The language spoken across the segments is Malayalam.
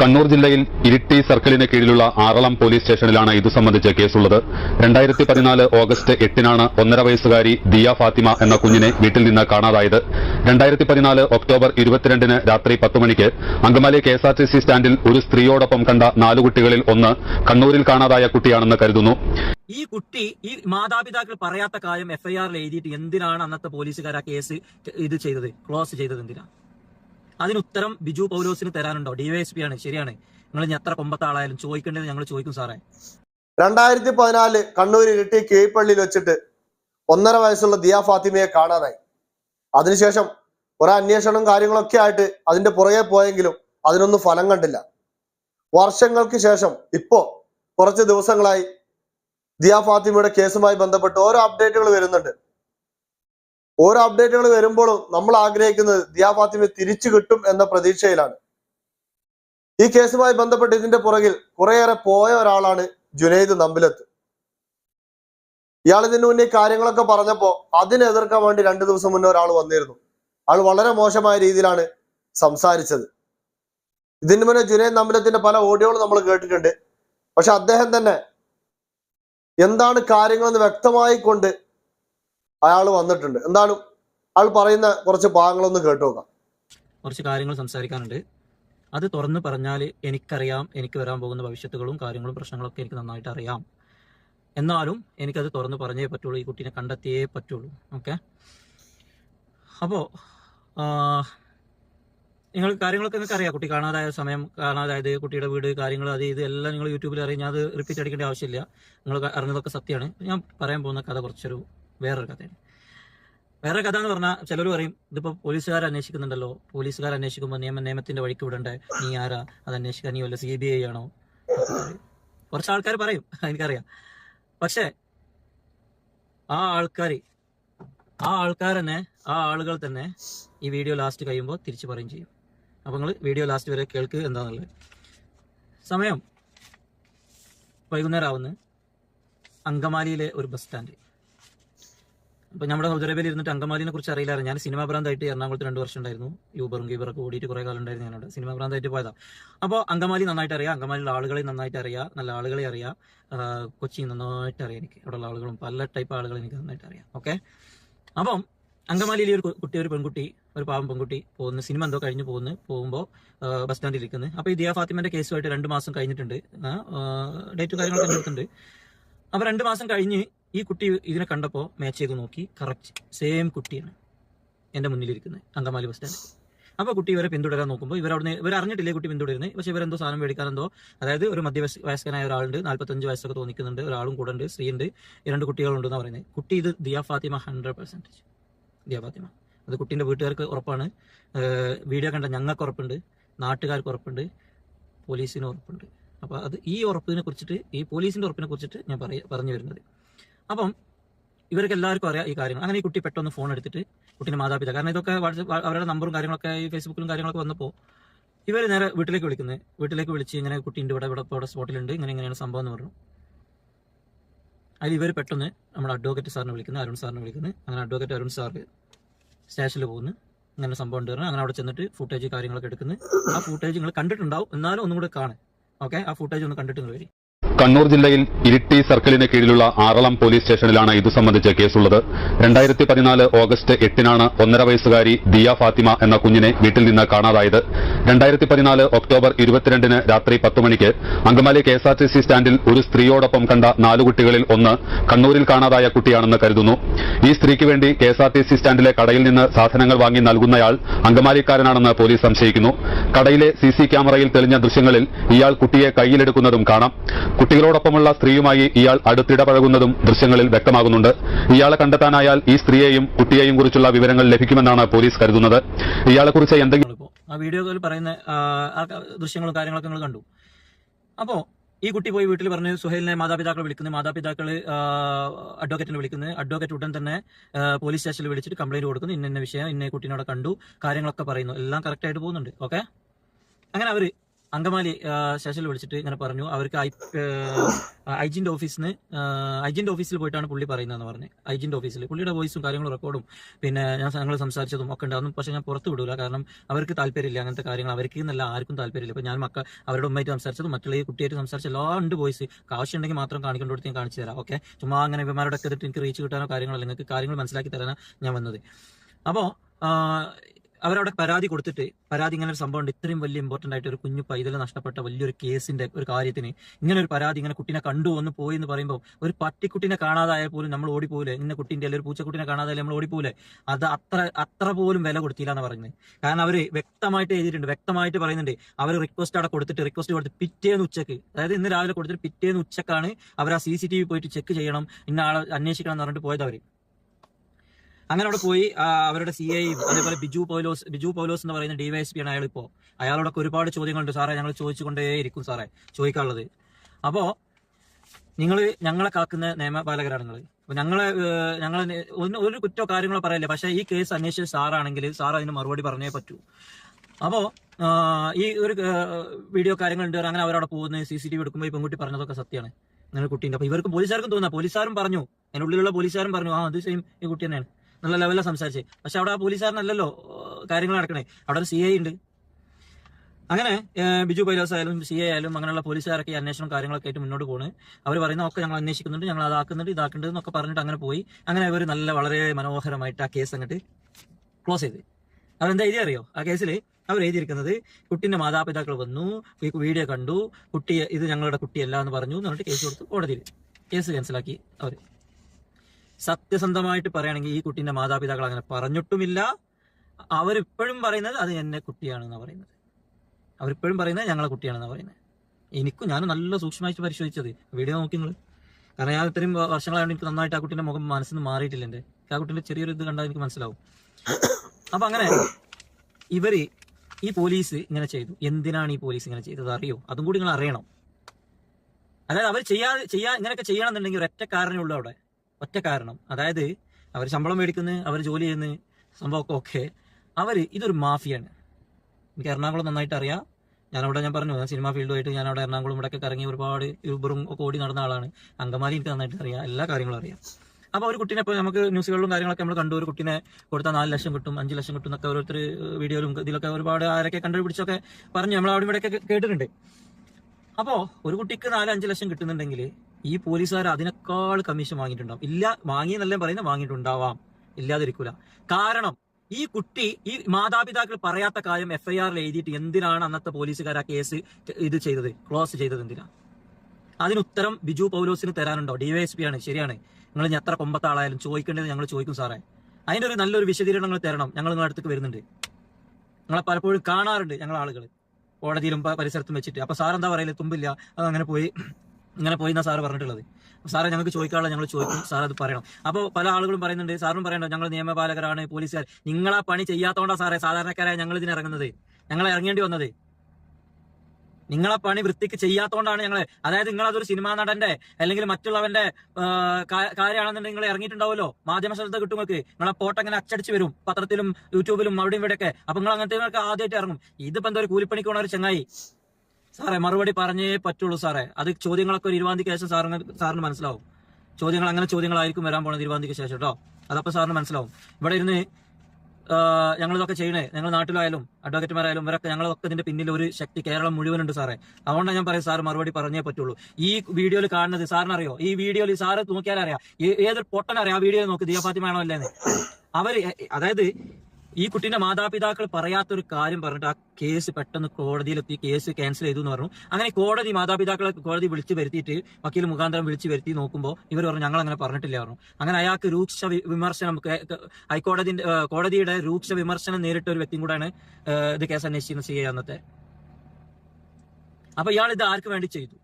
കണ്ണൂർ ജില്ലയിൽ ഇരിട്ടി സർക്കിളിന് കീഴിലുള്ള ആറളം പോലീസ് സ്റ്റേഷനിലാണ് ഇത് സംബന്ധിച്ച് കേസുള്ളത്. രണ്ടായിരത്തി പതിനാല് ഓഗസ്റ്റ് എട്ടിനാണ് ഒന്നര വയസ്സുകാരി ദിയ ഫാത്തിമ എന്ന കുഞ്ഞിനെ വീട്ടിൽ നിന്ന് കാണാതായത്. രണ്ടായിരത്തി പതിനാല് ഒക്ടോബർ ഇരുപത്തിരണ്ടിന് രാത്രി പത്ത് മണിക്ക് Angamaly K S R T C സ്റ്റാൻഡിൽ ഒരു സ്ത്രീയോടൊപ്പം കണ്ട നാലു കുട്ടികളിൽ ഒന്ന് കണ്ണൂരിൽ കാണാതായ കുട്ടിയാണെന്ന് കരുതുന്നു. ഈ കുട്ടി ഈ മാതാപിതാക്കൾ പറയാത്ത കാര്യം എഫ്ഐആറിൽ എഴുതിയിട്ട് എന്തിനാണ് അന്നത്തെ പോലീസുകാർ ആ കേസ് ഇത് ചെയ്തത്? ക്ലോസ് ചെയ്തത് എന്തിനാ? അതിന് ഉത്തരം ബിജു പൗലോസിന് തരാനുണ്ടോ? ഡിവൈഎസ്പി ആണ്. ശരിയാണ്. നിങ്ങൾ ഇനി എത്ര കൊമ്പത്തെ ആളായാലും ചോദിക്കേണ്ടത് ഞങ്ങൾ ചോദിക്കും സാറേ. രണ്ടായിരത്തി പതിനാല് കണ്ണൂർ ഇരിട്ടി കീഴ്പള്ളിയിൽ വെച്ചിട്ട് ഒന്നര വയസ്സുള്ള ദിയ ഫാത്തിമയെ കാണാതായി. അതിനുശേഷം കുറെ അന്വേഷണം കാര്യങ്ങളൊക്കെ ആയിട്ട് അതിന്റെ പുറകെ പോയെങ്കിലും അതിനൊന്നും ഫലം കണ്ടില്ല. വർഷങ്ങൾക്ക് ശേഷം ഇപ്പോ കുറച്ച് ദിവസങ്ങളായി ദിയ ഫാത്തിമയുടെ കേസുമായി ബന്ധപ്പെട്ട് ഓരോ അപ്ഡേറ്റുകൾ വരുന്നുണ്ട്. ഓരോ അപ്ഡേറ്റുകൾ വരുമ്പോഴും നമ്മൾ ആഗ്രഹിക്കുന്നത് ദിയാ ഫാത്തിമ തിരിച്ചു കിട്ടും എന്ന പ്രതീക്ഷയിലാണ്. ഈ കേസുമായി ബന്ധപ്പെട്ട് ഇതിന്റെ പുറകിൽ കുറേയേറെ പോയ ഒരാളാണ് ജുനൈദ് നമ്പിലത്ത്. ഇയാൾ ഇതിനു മുന്നേ കാര്യങ്ങളൊക്കെ പറഞ്ഞപ്പോ അതിനെ എതിർക്കാൻ വേണ്ടി രണ്ടു ദിവസം മുന്നേ ഒരാൾ വന്നിരുന്നു. ആൾ വളരെ മോശമായ രീതിയിലാണ് സംസാരിച്ചത്. ഇതിനു മുന്നേ ജുനൈദ് നമ്പിലത്തിന്റെ പല ഓഡിയോകളും നമ്മൾ കേട്ടിട്ടുണ്ട്. പക്ഷെ അദ്ദേഹം തന്നെ എന്താണ് കാര്യങ്ങളെന്ന് വ്യക്തമായി കൊണ്ട് അയാൾ വന്നിട്ടുണ്ട്. എന്താണ്? അയാൾ പറയുന്ന കുറച്ച് ഭാഗങ്ങളൊന്ന് കേട്ടുനോക്കാം കുറച്ച് കാര്യങ്ങൾ സംസാരിക്കാനുണ്ട്. അത് തുറന്നു പറഞ്ഞാൽ എനിക്കറിയാം എനിക്ക് വരാൻ പോകുന്ന ഭവിഷ്യത്തുകളും കാര്യങ്ങളും പ്രശ്നങ്ങളും ഒക്കെ എനിക്ക് നന്നായിട്ട് അറിയാം. എന്നാലും എനിക്കത് തുറന്ന് പറഞ്ഞേ പറ്റുള്ളൂ ഈ കുട്ടീനെ കണ്ടെത്തിയേ പറ്റുള്ളൂ. ഓക്കെ? അപ്പോൾ നിങ്ങൾ കാര്യങ്ങളൊക്കെ നിങ്ങൾക്ക് അറിയാം. കുട്ടി കാണാതായ സമയം കാണാതായത് കുട്ടിയുടെ വീട് കാര്യങ്ങൾ അത് ഇത് എല്ലാം നിങ്ങൾ യൂട്യൂബിൽ അറിയാം. ഞാൻ അത് റിപ്പീറ്റ് അടിക്കേണ്ട ആവശ്യമില്ല. നിങ്ങൾ അറിഞ്ഞതൊക്കെ സത്യമാണ്. ഞാൻ പറയാൻ പോകുന്ന കഥ കുറച്ചൊരു വേറൊരു കഥയാണ്. വേറെ കഥ എന്ന് പറഞ്ഞാൽ ചിലർ പറയും ഇതിപ്പോ പോലീസുകാർ അന്വേഷിക്കുന്നുണ്ടല്ലോ. പോലീസുകാർ അന്വേഷിക്കുമ്പോൾ നിയമ നിയമത്തിന്റെ വഴിക്ക് വിടണ്ടേ. നീ ആരാ? അത് അന്വേഷിക്കാൻ നീ വല്ല സി ബി ഐ ആണോ? കുറച്ച് ആൾക്കാർ പറയും എനിക്കറിയാം. പക്ഷേ ആ ആൾക്കാർ ആ ആൾക്കാർ തന്നെ ആ ആളുകൾ തന്നെ ഈ വീഡിയോ ലാസ്റ്റ് കഴിയുമ്പോൾ തിരിച്ചു പറയും ചെയ്യും. അപ്പൊ നിങ്ങൾ വീഡിയോ ലാസ്റ്റ് വരെ കേൾക്ക് എന്താണെന്നുള്ളത് സമയം. വൈകുന്നേരം ആവുന്നു. അങ്കമാലിയിലെ ഒരു ബസ് സ്റ്റാൻഡ്. അപ്പൊ നമ്മുടെ സൗദി ഇരുന്നിട്ട് അങ്കമാലിനെ കുറിച്ച് അറിയില്ലായിരുന്നു. ഞാൻ സിനിമാ ഭ്രാന്തായിട്ട് എറണാകുളത്ത് രണ്ട് വർഷം ഉണ്ടായിരുന്നു. യൂബറും ഗീബറൊക്കെ ഓടിയിട്ട് കുറെ കാലം ഉണ്ടായിരുന്നു ഞാനവിടെ. സിനിമാ ഭ്രാന്തായിട്ട് പോയതാ. അപ്പോൾ അങ്കമാലി നന്നായിട്ട് അറിയാം. അങ്കമാലിയിലെ ആളുകളെ നന്നായിട്ട് അറിയാം. നല്ല ആളുകളെ അറിയാം. കൊച്ചി നന്നായിട്ട് അറിയാം എനിക്ക്. അവിടെയുള്ള ആളുകളും പല ടൈപ്പ് ആളുകളെ എനിക്ക് നന്നായിട്ട് അറിയാം. ഓക്കെ അപ്പം അങ്കമാലിയിലെ ഒരു കുട്ടി ഒരു പെൺകുട്ടി ഒരു പാവം പെൺകുട്ടി പോകുന്നു. സിനിമ എന്തോ കഴിഞ്ഞ് പോകുന്നു. പോകുമ്പോൾ ബസ് സ്റ്റാൻഡിൽ ഇരിക്കുന്നു. അപ്പോൾ ഈ ദിയ ഫാത്തിമന്റെ കേസുമായിട്ട് രണ്ട് മാസം കഴിഞ്ഞിട്ടുണ്ട്. ഡേറ്റ് കാര്യങ്ങളൊക്കെ നടക്കുന്നുണ്ട് അപ്പോൾ രണ്ട് മാസം കഴിഞ്ഞ് ഈ കുട്ടി ഇതിനെ കണ്ടപ്പോൾ മാച്ച് ചെയ്ത് നോക്കി. കറക്റ്റ് സെയിം കുട്ടിയാണ് എന്റെ മുന്നിലിരിക്കുന്നത് അങ്കമാലി ബസ് സ്റ്റാൻഡ് അപ്പോൾ കുട്ടി ഇവരെ പിന്തുടരാൻ നോക്കുമ്പോൾ അവിടെ ഇവർ അറിഞ്ഞിട്ടില്ലേ കുട്ടി പിന്തുടരുന്നത്? പക്ഷേ ഇവരെന്തോ സാധനം മേടിക്കാനെന്തോ അതായത് ഒരു മധ്യവയസ് വയസ്കനായ ഒരാളുണ്ട് നാൽപ്പത്തഞ്ച് വയസ്സൊക്കെ തോന്നിക്കുന്നുണ്ട് ഒരാളും കൂടെ ഉണ്ട് സ്ത്രീയുണ്ട് രണ്ട് കുട്ടികളുണ്ടെന്ന് പറയുന്നത്. കുട്ടി ഇത് ദിയ ഫാത്തിമ ഹൺഡ്രഡ് പെർസെന്റേജ് ദിയ ഫാത്തിമ. അത് കുട്ടീന്റെ വീട്ടുകാർക്ക് ഉറപ്പാണ്. വീഡിയോ കണ്ട ഞങ്ങൾക്ക് ഉറപ്പുണ്ട് നാട്ടുകാർക്ക് ഉറപ്പുണ്ട് പോലീസിന് ഉറപ്പുണ്ട്. അപ്പോൾ അത് ഈ ഉറപ്പിനെ കുറിച്ചിട്ട് ഈ പോലീസിന്റെ ഉറപ്പിനെ കുറിച്ചിട്ട് ഞാൻ പറഞ്ഞു വരുന്നത്. അപ്പം ഇവർക്ക് എല്ലാവർക്കും അറിയാം ഈ കാര്യങ്ങൾ. അങ്ങനെ ഈ കുട്ടി പെട്ടെന്ന് ഫോൺ എടുത്തിട്ട് കുട്ടീന്റെ മാതാപിതാ. കാരണം ഇതൊക്കെ അവരുടെ നമ്പറും കാര്യങ്ങളൊക്കെ ഈ ഫേസ്ബുക്കിലും കാര്യങ്ങളൊക്കെ വന്നപ്പോൾ ഇവർ നേരെ വീട്ടിലേക്ക് വിളിക്കുന്നത് വീട്ടിലേക്ക് വിളിച്ച് ഇങ്ങനെ കുട്ടീന്റെ ഇവിടെ ഇവിടെ ഇവിടെ സ്പോട്ടിലുണ്ട് ഇങ്ങനെ ഇങ്ങനെയാണ് സംഭവം എന്ന് പറഞ്ഞു. അതിൽ ഇവർ പെട്ടെന്ന് നമ്മുടെ അഡ്വക്കേറ്റ് സാറിനെ വിളിക്കുന്നത് അരുൺ സാറിനെ വിളിക്കുന്നത് അങ്ങനെ അഡ്വക്കേറ്റ് അരുൺ സാറ് സ്റ്റേഷനിൽ പോകുന്നു. ഇങ്ങനെ സംഭവം ഉണ്ട് പറഞ്ഞു അങ്ങനെ അവിടെ ചെന്നിട്ട് ഫുട്ടേജ് കാര്യങ്ങളൊക്കെ എടുക്കുന്നു. ആ ഫുട്ടേജ് നിങ്ങൾ കണ്ടിട്ടുണ്ടാവും. എന്നാലും ഒന്നും കൂടെ കാണും ഓക്കെ ആ ഫുട്ടേജ് ഒന്ന് കണ്ടിട്ട് നിങ്ങൾ വരും കണ്ണൂർ ജില്ലയിൽ ഇരിട്ടി സർക്കിളിന് കീഴിലുള്ള ആറളം പോലീസ് സ്റ്റേഷനിലാണ് ഇത് സംബന്ധിച്ച് കേസുള്ളത്. രണ്ടായിരത്തി പതിനാല് ഓഗസ്റ്റ് എട്ടിനാണ് ഒന്നര വയസ്സുകാരി ദിയ ഫാത്തിമ എന്ന കുഞ്ഞിനെ വീട്ടിൽ നിന്ന് കാണാതായത്. രണ്ടായിരത്തി പതിനാല് ഒക്ടോബർ ഇരുപത്തിരണ്ടിന് രാത്രി പത്ത് മണിക്ക് അങ്കമാലി കെ സ്റ്റാൻഡിൽ ഒരു സ്ത്രീയോടൊപ്പം കണ്ട നാലു കുട്ടികളിൽ ഒന്ന് കണ്ണൂരിൽ കാണാതായ കുട്ടിയാണെന്ന് കരുതുന്നു. ഈ സ്ത്രീക്ക് വേണ്ടി കെ സ്റ്റാൻഡിലെ കടയിൽ നിന്ന് സാധനങ്ങൾ വാങ്ങി നൽകുന്നയാൾ അങ്കമാലിക്കാരനാണെന്ന് പോലീസ് സംശയിക്കുന്നു. കടയിലെ സിസി ക്യാമറയിൽ തെളിഞ്ഞ ദൃശ്യങ്ങളിൽ ഇയാൾ കുട്ടിയെ കൈയിലെടുക്കുന്നതും കാണാം. കുട്ടികളോടൊപ്പമുള്ള സ്ത്രീയുമായി ഇയാൾ അടുത്തിടപഴകുന്നതും ദൃശ്യങ്ങളിൽ വ്യക്തമാകുന്നുണ്ട്. ഇയാളെ കണ്ടെത്താനായാൽ ഈ സ്ത്രീയെയും കുട്ടിയെയും കുറിച്ചുള്ള വിവരങ്ങൾ ലഭിക്കുമെന്നാണ് പോലീസ് കരുതുന്നത്. ഇയാളെ കുറിച്ച് എന്തെങ്കിലും ആ പറയുന്ന ദൃശ്യങ്ങളും കാര്യങ്ങളൊക്കെ നിങ്ങൾ കണ്ടു. അപ്പോൾ ഈ കുട്ടി പോയി വീട്ടിൽ പറഞ്ഞു സുഹേലിനെ മാതാപിതാക്കൾ വിളിക്കുന്നത് മാതാപിതാക്കൾ അഡ്വക്കേറ്റിനെ വിളിക്കുന്നത് അഡ്വക്കേറ്റ് ഉടൻ തന്നെ പോലീസ് സ്റ്റേഷനിൽ വിളിച്ചിട്ട് കംപ്ലൈന്റ് കൊടുക്കുന്നു. ഇന്ന വിഷയം ഇന്ന കുട്ടീനോടെ കണ്ടു. കാര്യങ്ങളൊക്കെ പറയുന്നു. എല്ലാം കറക്റ്റ് ആയിട്ട് പോകുന്നുണ്ട്. ഓക്കെ അങ്ങനെ അവർ അങ്കമാലി ശശിൽ വിളിച്ചിട്ട് ഇങ്ങനെ പറഞ്ഞു. അവർക്ക് ഐജിന്റെ ഓഫീസിന് ഐജിന്റെ ഓഫീസിൽ പോയിട്ടാണ് പുള്ളി പറയുന്നതെന്ന് പറഞ്ഞു. ഐജിന്റെ ഓഫീസിൽ പുള്ളിയുടെ വോയിസും കാര്യങ്ങളും റെക്കോർഡും പിന്നെ ഞാൻ ഞങ്ങൾ സംസാരിച്ചതും ഒക്കെ ഉണ്ടാകും പക്ഷെ ഞാൻ പുറത്ത് വിടൂല. കാരണം അവർക്ക് താല്പര്യമില്ല അങ്ങനത്തെ കാര്യങ്ങൾ. അവർക്ക് എന്നല്ല ആർക്കും താല്പര്യമില്ല. ഇപ്പൊ ഞാൻ മക്ക അവരുടെ ഉമ്മയായിട്ട് സംസാരിച്ചതും മറ്റുള്ള കുട്ടിയായിട്ട് സംസാരിച്ച എല്ലാ ഉണ്ട് വോയിസ്. ആവശ്യമുണ്ടെങ്കിൽ മാത്രം കാണിക്കൊണ്ടിടത്ത് ഞാൻ കാണിച്ചു തരാം. ഓക്കെ? ചുമ്മാ അങ്ങനെ ഇവന്മാരുടെ ഒക്കെ ഇതിട്ട് എനിക്ക് റീച്ച് കിട്ടാനോ കാര്യങ്ങളോ നിങ്ങൾക്ക് കാര്യങ്ങൾ മനസ്സിലാക്കി തരാനാ ഞാൻ വന്നത്. അപ്പോ ആ, അവരവിടെ പരാതി കൊടുത്തിട്ട് പരാതി ഇങ്ങനെ ഒരു സംഭവം ഉണ്ട് ഇത്രയും വലിയ ഇമ്പോർട്ടന്റ് ആയിട്ട് ഒരു കുഞ്ഞു പൈതൽ നഷ്ടപ്പെട്ട വലിയൊരു കേസിന്റെ ഒരു കാര്യത്തിന് ഇങ്ങനെ ഒരു പരാതി ഇങ്ങനെ കുട്ടീനെ കണ്ടു ഒന്ന് പോയി എന്ന് പറയുമ്പോൾ ഒരു പട്ടിക്കുട്ടിനെ കാണാതായാൽ പോലും നമ്മൾ ഓടിപ്പോലെ ഇന്ന കുട്ടിന്റെ അല്ലെങ്കിൽ ഒരു പൂച്ചക്കുട്ടിനെ കാണാതായാലും നമ്മൾ ഓടിപ്പോലെ അത് അത്ര അത്ര പോലും വില കൊടുത്തില്ല എന്ന് പറയുന്നത്. കാരണം അവർ വ്യക്തമായിട്ട് എഴുതിയിട്ടുണ്ട്. വ്യക്തമായിട്ട് പറയുന്നുണ്ട്. അവർ റിക്വസ്റ്റ് അവിടെ കൊടുത്തിട്ട് റിക്വസ്റ്റ് കൊടുത്ത് പിറ്റേന്ന് ഉച്ചയ്ക്ക് അതായത് ഇന്ന് രാവിലെ കൊടുത്തിട്ട് പിറ്റേന്ന് ഉച്ചക്കാണ് അവർ ആ സി സി ടി വി പോയിട്ട് ചെക്ക് ചെയ്യണം ഇന്ന ആളെ അന്വേഷിക്കണം എന്ന് പറഞ്ഞിട്ട് പോയത് അവർ. അങ്ങനെ അവിടെ പോയി അവരുടെ സി ഐ അതേപോലെ ബിജു പൗലോസ് ബിജു പൗലോസ് എന്ന് പറയുന്ന ഡിവൈഎസ്പി ആണ് അയാൾ ഇപ്പോ അയാളോടൊക്കെ ഒരുപാട് ചോദ്യങ്ങളുണ്ട്. സാറേ ഞങ്ങൾ ചോദിച്ചുകൊണ്ടേയിരിക്കും സാറേ ചോദിക്കാനുള്ളത് അപ്പോ നിങ്ങൾ ഞങ്ങളെ കാക്കുന്ന നിയമപാലകരാണ് നിങ്ങൾ ഞങ്ങളെ ഞങ്ങൾ ഒരു കുറ്റോ കാര്യങ്ങളോ പറയല്ലേ. പക്ഷേ ഈ കേസ് അന്വേഷിച്ച സാറാണെങ്കിൽ സാർ അതിന് മറുപടി പറഞ്ഞേ പറ്റൂ. അപ്പോ ഈ ഒരു വീഡിയോ കാര്യങ്ങളുണ്ട്. അങ്ങനെ അവരവിടെ പോകുന്നത് സി സി ടി വി എടുക്കുമ്പോൾ പെൺകുട്ടി പറഞ്ഞതൊക്കെ സത്യമാണ്. അങ്ങനെ കുട്ടീന്റെ. അപ്പൊ ഇവർക്ക് പോലീസുകാർക്കും തോന്നുക പോലീസുകാരും പറഞ്ഞു. അതിനുള്ളിലുള്ള പോലീസുകാരും പറഞ്ഞു ആ അത് സെയിം ഈ കുട്ടി തന്നെയാണ്. നല്ല ലെവലിലാണ് സംസാരിച്ചത് പക്ഷെ അവിടെ ആ പോലീസുകാരനല്ലല്ലോ കാര്യങ്ങൾ നടക്കണേ. അവിടെ ഒരു സി ഐ ഉണ്ട്. അങ്ങനെ ബിജു പൈലോസ് ആയാലും സി ഐ ആയാലും അങ്ങനെയുള്ള പോലീസുകാരൊക്കെ അന്വേഷണം കാര്യങ്ങളൊക്കെ ആയിട്ട് മുന്നോട്ട് പോണ്. അവർ പറയുന്ന ഒക്കെ ഞങ്ങൾ അന്വേഷിക്കുന്നുണ്ട് ഞങ്ങൾ അതാക്കുന്നുണ്ട് ഇതാക്കുന്നുണ്ട് എന്നൊക്കെ പറഞ്ഞിട്ട് അങ്ങനെ പോയി. അങ്ങനെ അവർ നല്ല വളരെ മനോഹരമായിട്ട് ആ കേസ് അങ്ങോട്ട് ക്ലോസ് ചെയ്ത്. അതെന്താ എഴുതി അറിയോ? ആ കേസിൽ അവർ എഴുതിയിരിക്കുന്നത് കുട്ടിന്റെ മാതാപിതാക്കൾ വന്നു വീഡിയോ കണ്ടു കുട്ടി ഇത് ഞങ്ങളുടെ കുട്ടിയല്ല എന്ന് പറഞ്ഞു എന്നിട്ട് കേസ് കൊടുത്തു കോടതിയിൽ കേസ് ക്യാൻസലാക്കി അവർ സത്യസന്ധമായിട്ട് പറയുകയാണെങ്കിൽ ഈ കുട്ടീന്റെ മാതാപിതാക്കൾ അങ്ങനെ പറഞ്ഞിട്ടുമില്ല. അവരിപ്പോഴും പറയുന്നത് അത് എന്നെ കുട്ടിയാണെന്നാണ് പറയുന്നത്. അവരിപ്പോഴും പറയുന്നത് ഞങ്ങളെ കുട്ടിയാണെന്നാണ് പറയുന്നത്. എനിക്കും ഞാൻ നല്ല സൂക്ഷ്മമായിട്ട് പരിശോധിച്ചത്. വീഡിയോ നോക്കി നിങ്ങൾ കാരണം ഞാൻ ഇത്രയും വർഷങ്ങളായിട്ട് എനിക്ക് നന്നായിട്ട് ആ കുട്ടീന്റെ മുഖം മനസ്സിൽ നിന്ന് മാറിയിട്ടില്ല എന്റെ. ആ കുട്ടീന്റെ ചെറിയൊരു ഇത് കണ്ടാൽ എനിക്ക് മനസ്സിലാവും. അപ്പം അങ്ങനെ ഇവർ ഈ പോലീസ് ഇങ്ങനെ ചെയ്തു. എന്തിനാണ് ഈ പോലീസ് ഇങ്ങനെ ചെയ്തത്? അറിയോ? അതും കൂടി നിങ്ങൾ അറിയണം. അതായത് അവർ ചെയ്യാ ചെയ്യാ ഇങ്ങനെയൊക്കെ ചെയ്യണമെന്നുണ്ടെങ്കിൽ ഒരൊറ്റ കാരണമേ ഉള്ളൂ അവിടെ. ഒറ്റ കാരണം. അതായത് അവർ ശമ്പളം മേടിക്കുന്നു അവർ ജോലി ചെയ്യുന്ന സംഭവമൊക്കെ ഓക്കെ അവർ ഇതൊരു മാഫിയാണ്. എനിക്ക് എറണാകുളം നന്നായിട്ട് അറിയാം. ഞാനവിടെ ഞാൻ പറഞ്ഞു സിനിമ ഫീൽഡുമായിട്ട് ഞാൻ അവിടെ എറണാകുളം ഇവിടെയൊക്കെ കറങ്ങി ഒരുപാട് യൂബറും ഒക്കെ ഓടി നടന്ന ആളാണ്. അങ്കമാലി എനിക്ക് നന്നായിട്ട് അറിയാം. എല്ലാ കാര്യങ്ങളും അറിയാം. അപ്പൊ ഒരു കുട്ടീനെ ഇപ്പോൾ നമുക്ക് ന്യൂസുകളിലും കാര്യങ്ങളൊക്കെ നമ്മൾ കണ്ടു. ഒരു കുട്ടീനെ കൊടുത്താൽ നാല് ലക്ഷം കിട്ടും അഞ്ച് ലക്ഷം കിട്ടും എന്നൊക്കെ ഓരോരുത്തർ വീഡിയോയിലും ഇതിലൊക്കെ ഒരുപാട് ആരൊക്കെ കണ്ടുപിടിച്ചൊക്കെ പറഞ്ഞു. നമ്മൾ അവിടെ ഇവിടെയൊക്കെ കേട്ടിട്ടുണ്ട്. അപ്പോ ഒരു കുട്ടിക്ക് നാല് അഞ്ച് ലക്ഷം കിട്ടുന്നുണ്ടെങ്കിൽ ഈ പോലീസുകാർ അതിനേക്കാൾ കമ്മീഷൻ വാങ്ങിയിട്ടുണ്ടാവും. ഇല്ല വാങ്ങിയെന്നല്ലേ പറയുന്നത് വാങ്ങിയിട്ടുണ്ടാവാം. ഇല്ലാതിരിക്കൂല. കാരണം ഈ കുട്ടി ഈ മാതാപിതാക്കൾ പറയാത്ത കാര്യം എഫ് എഫ്ഐആറിൽ എഴുതിയിട്ട് എന്തിനാണ് അന്നത്തെ പോലീസുകാർ ആ കേസ് ഇത് ചെയ്തത്? ക്ലോസ് ചെയ്തത് എന്തിനാ? അതിന് ഉത്തരം ബിജു പൗലോസിന് തരാനുണ്ടോ? ഡിവൈഎസ്പി ആണ്. ശരിയാണ്. നിങ്ങൾ എത്ര കൊമ്പത്താളായാലും ചോദിക്കേണ്ടത് ഞങ്ങൾ ചോദിക്കും സാറേ. അതിന്റെ ഒരു നല്ലൊരു വിശദീകരണങ്ങൾ തരണം. ഞങ്ങൾ നിങ്ങളുടെ അടുത്തേക്ക് വരുന്നുണ്ട്. നിങ്ങളെ പലപ്പോഴും കാണാറുണ്ട് ഞങ്ങൾ ആളുകൾ കോടതിയിലും പരിസരത്തും വെച്ചിട്ട്. അപ്പൊ സാർ എന്താ തുമ്പില്ല. അത് അങ്ങനെ പോയി ഇങ്ങനെ പോയി എന്നാ സാറ് പറഞ്ഞിട്ടുള്ളത്. സാറെ ഞങ്ങൾക്ക് ചോദിക്കാനുള്ള ഞങ്ങൾ ചോദിക്കും. സാർ അത് പറയണം. അപ്പോൾ പല ആളുകളും പറയുന്നുണ്ട് സാറും പറയണ്ടോ ഞങ്ങൾ നിയമപാലകരാണ് പോലീസുകാർ നിങ്ങളാ പണി ചെയ്യാത്തതുകൊണ്ടാണ് സാറേ സാധാരണക്കാരായ ഞങ്ങൾ ഇതിന് ഇറങ്ങുന്നത്. ഞങ്ങൾ ഇറങ്ങേണ്ടി വന്നത്. നിങ്ങളെ പണി വൃത്തിക്ക് ചെയ്യാത്തതുകൊണ്ടാണ് ഞങ്ങൾ അതായത് നിങ്ങൾ അതൊരു സിനിമാ നടന്റെ അല്ലെങ്കിൽ മറ്റുള്ളവന്റെ കാര്യമാണെന്നുണ്ടെങ്കിൽ നിങ്ങൾ ഇറങ്ങിയിട്ടുണ്ടാവുമല്ലോ? മാധ്യമ ശ്രദ്ധ കിട്ടും നിങ്ങൾക്ക്. നിങ്ങളെ ഫോട്ടോ അങ്ങനെ അച്ചടിച്ച് വരും. പത്രത്തിലും യൂട്യൂബിലും അവിടെയും ഇവിടെയൊക്കെ. അപ്പൊ നിങ്ങൾ അങ്ങനത്തെ ആദ്യമായിട്ട് ഇറങ്ങും. ഇതിപ്പോ എന്തോ ഒരു കൂലിപ്പണിക്ക് പോണ ഒരു ചങ്ങായി. സാറേ മറുപടി പറഞ്ഞേ പറ്റുള്ളൂ സാറേ. അത് ചോദ്യങ്ങളൊക്കെ ഒരു ഇരുപാന്തിക്ക് ശേഷം സാറിന് സാറിന് മനസ്സിലാവും. ചോദ്യങ്ങൾ അങ്ങനെ ചോദ്യങ്ങളായിരിക്കും വരാൻ പോണത് ഇരുപാന്തിക്ക് ശേഷം കേട്ടോ. അതപ്പോ സാറിന് മനസ്സിലാവും. ഇവിടെ ഇരുന്ന് ഞങ്ങളിതൊക്കെ ചെയ്യണേ. ഞങ്ങൾ നാട്ടിലായാലും അഡ്വക്കേറ്റുമാരായാലും ഇവരൊക്കെ ഞങ്ങളൊക്കെ ഇതിന്റെ പിന്നിൽ ഒരു ശക്തി കേരളം മുഴുവനുണ്ട് സാറേ. അതുകൊണ്ടാണ് ഞാൻ പറയും സാർ മറുപടി പറഞ്ഞേ പറ്റുള്ളൂ. ഈ വീഡിയോയിൽ കാണുന്നത് സാറിനറിയോ? ഈ വീഡിയോയിൽ സാറ് നോക്കിയാലറിയാം. ഏതൊരു പൊട്ടനറിയാം ആ വീഡിയോ നോക്ക്. ദിയാഫാത്തിമാണോ അല്ലേന്ന്. അവർ അതായത് ഈ കുട്ടീന്റെ മാതാപിതാക്കൾ പറയാത്തൊരു കാര്യം പറഞ്ഞിട്ട് ആ കേസ് പെട്ടെന്ന് കോടതിയിലെത്തി കേസ് ക്യാൻസൽ ചെയ്തു എന്ന് പറഞ്ഞു. അങ്ങനെ കോടതി മാതാപിതാക്കളെ കോടതി വിളിച്ചു വരുത്തിയിട്ട് വക്കീൽ മുഖാന്തരം വിളിച്ചു വരുത്തി നോക്കുമ്പോൾ ഇവർ പറഞ്ഞു ഞങ്ങൾ അങ്ങനെ പറഞ്ഞിട്ടില്ല പറഞ്ഞു. അങ്ങനെ അയാൾക്ക് രൂക്ഷ വിമർശനം ഹൈക്കോടതി കോടതിയുടെ രൂക്ഷ വിമർശനം നേരിട്ട ഒരു വ്യക്തിയും കൂടെയാണ് ഇത് കേസ് അന്വേഷിക്കുന്ന സി അന്നത്തെ. അപ്പൊ ഇയാൾ ഇത് ആർക്ക് വേണ്ടി ചെയ്തു?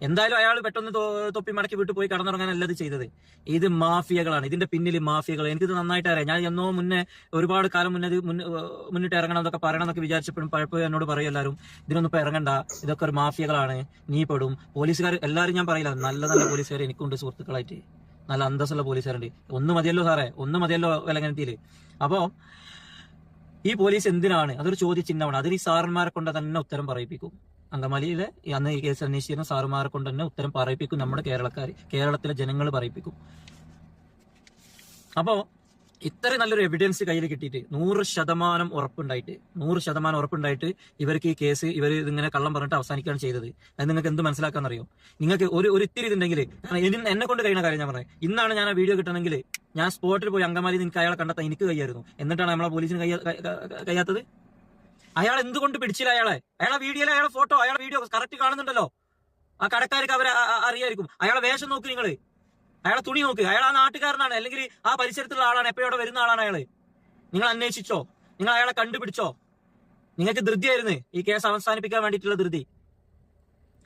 എന്തായാലും അയാൾ പെട്ടെന്ന് തൊപ്പി മടക്കി വിട്ടു പോയി കടന്നുറങ്ങാനല്ല ഇത് ചെയ്തത്. ഇത് മാഫിയകളാണ്. ഇതിന്റെ പിന്നിൽ മാഫിയകൾ. എനിക്കിത് നന്നായിട്ട് അറിയാം. ഞാൻ എന്നോ മുന്നേ ഒരുപാട് കാലം മുന്നേ മുന്നിട്ട് ഇറങ്ങണം എന്നൊക്കെ പറയണം എന്നൊക്കെ വിചാരിച്ചപ്പോഴും പലപ്പോഴും എന്നോട് പറയും എല്ലാവരും ഇതിനൊന്നും ഇപ്പൊ ഇറങ്ങണ്ട. ഇതൊക്കെ ഒരു മാഫിയകളാണ്. നീ പെടും. പോലീസുകാർ എല്ലാവരും ഞാൻ പറയില്ല. നല്ല നല്ല പോലീസുകാർ എനിക്കുണ്ട് സുഹൃത്തുക്കളായിട്ട്. നല്ല അന്തസ്സുള്ള പോലീസുകാരുണ്ട്. ഒന്ന് മതിയല്ലോ സാറേ. ഒന്ന് മതിയല്ലോ വിലങ്ങനത്തിയിൽ. അപ്പോ ഈ പോലീസ് എന്തിനാണ്? അതൊരു ചോദ്യചിഹ്നമാണ്. അതിന് ഈ സാറന്മാരെ കൊണ്ട് തന്നെ ഉത്തരം പറയിപ്പിക്കും. അങ്കമാലിയിലെ അന്ന് ഈ കേസ് അന്വേഷിച്ചിരുന്ന സാറുമാരെ കൊണ്ട് തന്നെ ഉത്തരം പറയിപ്പിക്കും നമ്മുടെ കേരളക്കാർ കേരളത്തിലെ ജനങ്ങൾ പറയിപ്പിക്കും. അപ്പോ ഇത്ര നല്ലൊരു എവിഡൻസ് കയ്യിൽ കിട്ടിയിട്ട് നൂറ് ശതമാനം ഉറപ്പുണ്ടായിട്ട് നൂറ് ശതമാനം ഉറപ്പുണ്ടായിട്ട് ഇവർക്ക് ഈ കേസ് ഇവർ ഇതിങ്ങനെ കള്ളം പറഞ്ഞിട്ട് അവസാനിക്കുകയാണ് ചെയ്തത്. അത് നിങ്ങൾക്ക് എന്ത് മനസ്സിലാക്കാന്നറിയോ? നിങ്ങൾക്ക് ഒരു ഒരു ഇത്തിരി ഇതുണ്ടെങ്കിൽ എന്നെ കൊണ്ട് കഴിയുന്ന കാര്യം ഞാൻ പറയാം. ഇന്നാണ് ഞാൻ ആ വീഡിയോ കിട്ടണമെങ്കിൽ ഞാൻ സ്പോട്ടിൽ പോയി അങ്കമാലി നിങ്ങൾക്ക് അയാളെ കണ്ടെത്താൻ എനിക്ക് കൈയായിരുന്നു എന്നിട്ടാണ് നമ്മളെ പോലീസിന് ക- കഴിയാത്തത് അയാൾ എന്തുകൊണ്ട് പിടിച്ചില്ല അയാളെ? അയാളെ വീഡിയോയിൽ അയാളെ ഫോട്ടോ അയാളെ വീഡിയോ കറക്റ്റ് കാണുന്നുണ്ടല്ലോ. ആ കടക്കാർക്ക് അവരെ അറിയായിരിക്കും. അയാളെ വേഷം നോക്ക് നിങ്ങൾ അയാളെ തുണി നോക്ക്. അയാൾ ആ നാട്ടുകാരനാണ്. അല്ലെങ്കിൽ ആ പരിസരത്തുള്ള ആളാണ്. എപ്പോഴും അവിടെ വരുന്ന ആളാണ് അയാൾ. നിങ്ങൾ അന്വേഷിച്ചോ? നിങ്ങൾ അയാളെ കണ്ടുപിടിച്ചോ? നിങ്ങൾക്ക് ധൃതിയായിരുന്നു ഈ കേസ് അവസാനിപ്പിക്കാൻ വേണ്ടിയിട്ടുള്ള ധൃതി.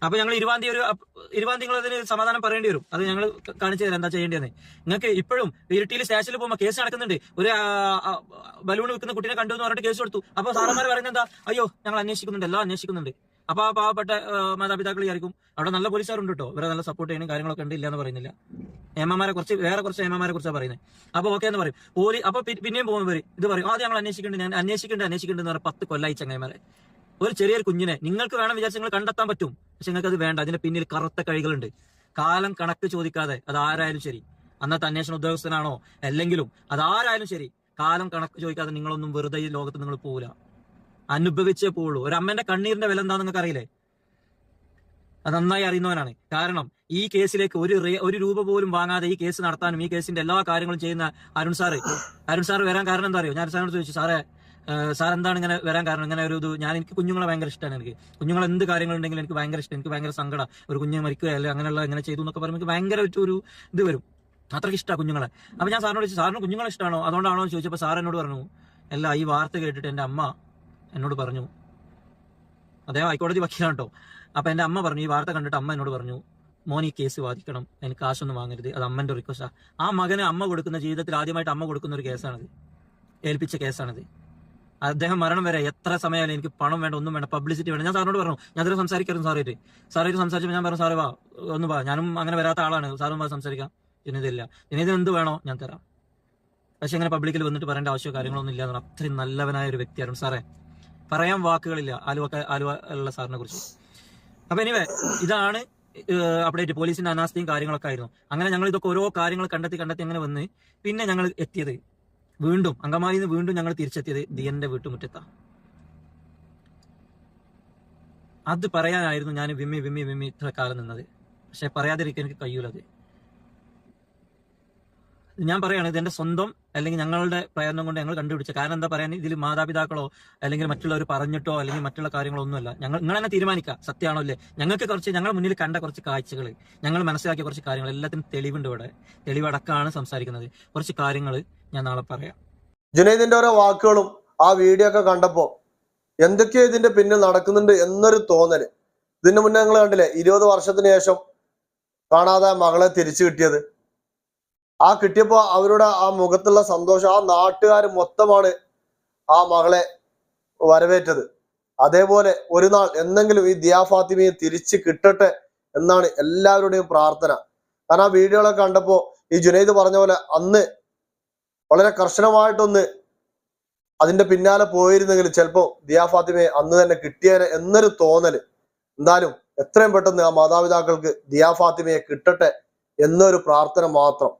അപ്പൊ ഞങ്ങൾ ഇരുവാന്തി ഒരു ഇരുവാന്തി അതിന് സമാധാനം പറയേണ്ടി വരും. അത് ഞങ്ങൾ കാണിച്ചു തരാം എന്താ ചെയ്യേണ്ടതെന്ന്. നിങ്ങൾക്ക് ഇപ്പോഴും ഇരിട്ടിയിൽ സ്റ്റേഷനിൽ പോകുമ്പോൾ കേസ് നടക്കുന്നുണ്ട്. ഒരു ബലൂൺ വിൽക്കുന്ന കുട്ടീനെ കണ്ടു എന്ന് പറഞ്ഞിട്ട് കേസ് കൊടുത്തു. അപ്പൊ സാറന്മാർ പറയുന്നത് എന്താ? അയ്യോ ഞങ്ങൾ അന്വേഷിക്കുന്നുണ്ട്. എല്ലാം അന്വേഷിക്കുന്നുണ്ട്. അപ്പൊ ആ പാവപ്പെട്ട മാതാപിതാക്കൾ വിചാരിക്കും അവിടെ നല്ല പോലീസുകാരുണ്ട് കേട്ടോ. ഇവരെ നല്ല സപ്പോർട്ട് ചെയ്യണം കാര്യങ്ങളൊക്കെ ഉണ്ട് ഇല്ല എന്ന് പറയുന്നില്ല. ഏമാമാരെ കുറിച്ച് വേറെ കുറച്ച് ഏമാമാരെ കുറിച്ചാണ് പറയുന്നത്. അപ്പൊ ഓക്കെ എന്ന് പറയും. പോലീസ് അപ്പൊ പിന്നെയും പോകുമ്പോൾ ഇത് പറയും ആദ്യം ഞങ്ങൾ അന്വേഷിക്കുന്നുണ്ട് ഞാൻ അന്വേഷിക്കുന്നുണ്ട് അന്വേഷിക്കുന്നുണ്ട് എന്ന് പറഞ്ഞ പത്ത് കൊല്ലായി ചങ്ങായിമാരെ. ഒരു ചെറിയൊരു കുഞ്ഞിനെ നിങ്ങൾക്ക് വേണം വിചാരിച്ച് നിങ്ങൾ കണ്ടെത്താൻ പറ്റും. പക്ഷെ നിങ്ങൾക്ക് അത് വേണ്ട. അതിന്റെ പിന്നിൽ കറുത്ത കഴികളുണ്ട്. കാലം കണക്ക് ചോദിക്കാതെ അത് ആരായാലും ശരി. അന്നത്തെ അന്വേഷണ ഉദ്യോഗസ്ഥനാണോ? അല്ലെങ്കിലും അത് ആരായാലും ശരി. കാലം കണക്ക് ചോദിക്കാതെ നിങ്ങളൊന്നും വെറുതെ ഈ ലോകത്ത് നിങ്ങൾ പോവില്ല. അനുഭവിച്ചേ പോവുള്ളൂ. ഒരു അമ്മന്റെ കണ്ണീരിന്റെ വില എന്താ നിങ്ങൾക്ക് അറിയില്ലേ അത് നന്നായി അറിയുന്നവനാണ്. കാരണം ഈ കേസിലേക്ക് ഒരു ഒരു രൂപ പോലും വാങ്ങാതെ ഈ കേസ് നടത്താനും ഈ കേസിന്റെ എല്ലാ കാര്യങ്ങളും ചെയ്യുന്ന അരുൺ സാറ്. അരുൺ സാർ വരാൻ കാരണം എന്താ അറിയോ? ഞാൻ സാറിനോട് ചോദിച്ചു സാറേ സാർ എന്താണ് ഇങ്ങനെ വരാൻ കാരണം? ഇങ്ങനെ ഒരു ഇത് ഞാൻ എനിക്ക് കുഞ്ഞുങ്ങളെ ഭയങ്കര ഇഷ്ടമാണ് എനിക്ക്. കുഞ്ഞുങ്ങൾ എന്ത് കാര്യങ്ങളുണ്ടെങ്കിലും എനിക്ക് ഭയങ്കര ഇഷ്ടം എനിക്ക് ഭയങ്കര സങ്കടം. ഒരു കുഞ്ഞ് മരിക്കുക അല്ലെങ്കിൽ അങ്ങനെയുള്ള ഇങ്ങനെ ചെയ്തു എന്നൊക്കെ പറയുമ്പോൾ എനിക്ക് ഭയങ്കര ഒരു- ഇത് വരും. അത്രയ്ക്ക് ഇഷ്ടമാണ് കുഞ്ഞുങ്ങളെ. അപ്പൊ ഞാൻ സാറിനോട് ചോദിച്ചു സാറിന് കുഞ്ഞുങ്ങളെ ഇഷ്ടമാണോ അതുകൊണ്ടാണോ? എന്ന് ചോദിച്ചപ്പോൾ സാർ എന്നോട് പറഞ്ഞു അല്ല ഈ വാർത്ത കേട്ടിട്ട് എന്റെ അമ്മ എന്നോട് പറഞ്ഞു. അദ്ദേഹം ഹൈക്കോടതി വക്കീലാണ് കേട്ടോ അപ്പൊ എന്റെ അമ്മ പറഞ്ഞു ഈ വാർത്ത കണ്ടിട്ട് അമ്മ എന്നോട് പറഞ്ഞു മോൻ ഈ കേസ് വാദിക്കണം. എനിക്ക് കാശൊന്നും വാങ്ങരുത്. അത് അമ്മന്റെ റിക്വസ്റ്റാണ് ആ മകന് അമ്മ കൊടുക്കുന്ന ജീവിതത്തിൽ ആദ്യമായിട്ട് അമ്മ കൊടുക്കുന്ന ഒരു കേസാണിത്. ഏൽപ്പിച്ച കേസാണിത്. അദ്ദേഹം മരണം വരെ എത്ര സമയമായാലും എനിക്ക് പണം വേണ്ട ഒന്നും വേണ്ട പബ്ലിസിറ്റി വേണ്ട. ഞാൻ സാറിനോട് പറഞ്ഞു ഞാൻ അതിൽ സംസാരിക്കായിരുന്നു സാറായിട്ട് സാറായിട്ട് സംസാരിച്ചപ്പോൾ ഞാൻ പറഞ്ഞു സാറേ വാ ഒന്ന് വാ. ഞാനും അങ്ങനെ വരാത്ത ആളാണ്. സാറും വാ സംസാരിക്കാം. ജനിതില്ല ജനിതിന് എന്ത് വേണോ ഞാൻ തരാം. പക്ഷെ അങ്ങനെ പബ്ലിക്കിൽ വന്നിട്ട് പറയേണ്ട ആവശ്യമോ കാര്യങ്ങളൊന്നും ഇല്ല. എന്നാണ് അത്രയും നല്ലവനായ ഒരു വ്യക്തിയായിരുന്നു സാറേ. പറയാൻ വാക്കുകളില്ല ആലുവ ആലുവ ഉള്ള സാറിനെ കുറിച്ച്. അപ്പൊ എനിവേ ഇതാണ് അപ്ഡേറ്റ് പോലീസിന്റെ അനാസ്ഥയും കാര്യങ്ങളൊക്കെ ആയിരുന്നു. അങ്ങനെ ഞങ്ങൾ ഇതൊക്കെ ഓരോ കാര്യങ്ങൾ കണ്ടെത്തി കണ്ടെത്തി അങ്ങനെ വന്ന് പിന്നെ ഞങ്ങൾ എത്തിയത് വീണ്ടും അങ്കമാലിയിൽ നിന്ന് വീണ്ടും ഞങ്ങൾ തിരിച്ചെത്തിയത് ദിയന്റെ വീട്ടുമുറ്റത്താ. അത് പറയാനായിരുന്നു ഞാൻ വിമ്മി വിമ്മി വിമ്മി ഇത്ര കാലം നിന്നത്. പക്ഷെ പറയാതിരിക്കാൻ എനിക്ക് കഴിയൂലത് ഞാൻ പറയാണ് ഇത് എന്റെ സ്വന്തം അല്ലെങ്കിൽ ഞങ്ങളുടെ പ്രയത്നം കൊണ്ട് ഞങ്ങൾ കണ്ടുപിടിച്ച കാരണം എന്താ പറയാൻ ഇതിൽ മാതാപിതാക്കളോ അല്ലെങ്കിൽ മറ്റുള്ളവർ പറഞ്ഞിട്ടോ അല്ലെങ്കിൽ മറ്റുള്ള കാര്യങ്ങളോ ഒന്നുമല്ല ഞങ്ങൾ നിങ്ങൾ തന്നെ തീരുമാനിക്കുക. സത്യമാണോ അല്ലേ ഞങ്ങൾക്ക് കുറച്ച് ഞങ്ങൾ മുന്നിൽ കണ്ട കുറച്ച് കാഴ്ചകൾ ഞങ്ങൾ മനസ്സിലാക്കിയ കുറച്ച് കാര്യങ്ങൾ എല്ലാത്തിനും തെളിവുണ്ട് ഇവിടെ. തെളിവടക്കമാണ് സംസാരിക്കുന്നത്. കുറച്ച് കാര്യങ്ങൾ ഞാൻ നാളെ പറയാം. ജുനൈദിന്റെ ഓരോ വാക്കുകളും ആ വീഡിയോ ഒക്കെ കണ്ടപ്പോ എന്തൊക്കെയോ ഇതിന്റെ പിന്നിൽ നടക്കുന്നുണ്ട് എന്നൊരു തോന്നൽ. ഇതിന് മുന്നേ ഞങ്ങൾ കണ്ടില്ലേ ഇരുപത് വർഷത്തിന് ശേഷം കാണാതെ മകളെ തിരിച്ചു കിട്ടിയത്. ആ കിട്ടിയപ്പോ അവരുടെ ആ മുഖത്തുള്ള സന്തോഷം ആ നാട്ടുകാർ മൊത്തമാണ് ആ മകളെ വരവേറ്റത്. അതേപോലെ ഒരു നാൾ എന്തെങ്കിലും ഈ ദിയാ ഫാത്തിമയെ തിരിച്ച് കിട്ടട്ടെ എന്നാണ് എല്ലാവരുടെയും പ്രാർത്ഥന. കാരണം ആ വീഡിയോകളൊക്കെ കണ്ടപ്പോ ഈ ജുനൈദ് പറഞ്ഞ പോലെ അന്ന് വളരെ കർശനമായിട്ടൊന്ന് അതിന്റെ പിന്നാലെ പോയിരുന്നെങ്കിൽ ചിലപ്പോ ദിയാ ഫാത്തിമയെ അന്ന് തന്നെ കിട്ടിയേനെ എന്നൊരു തോന്നൽ എന്തായാലും എത്രയും പെട്ടെന്ന് ആ മാതാപിതാക്കൾക്ക് ദിയാ ഫാത്തിമയെ കിട്ടട്ടെ എന്നൊരു പ്രാർത്ഥന മാത്രം.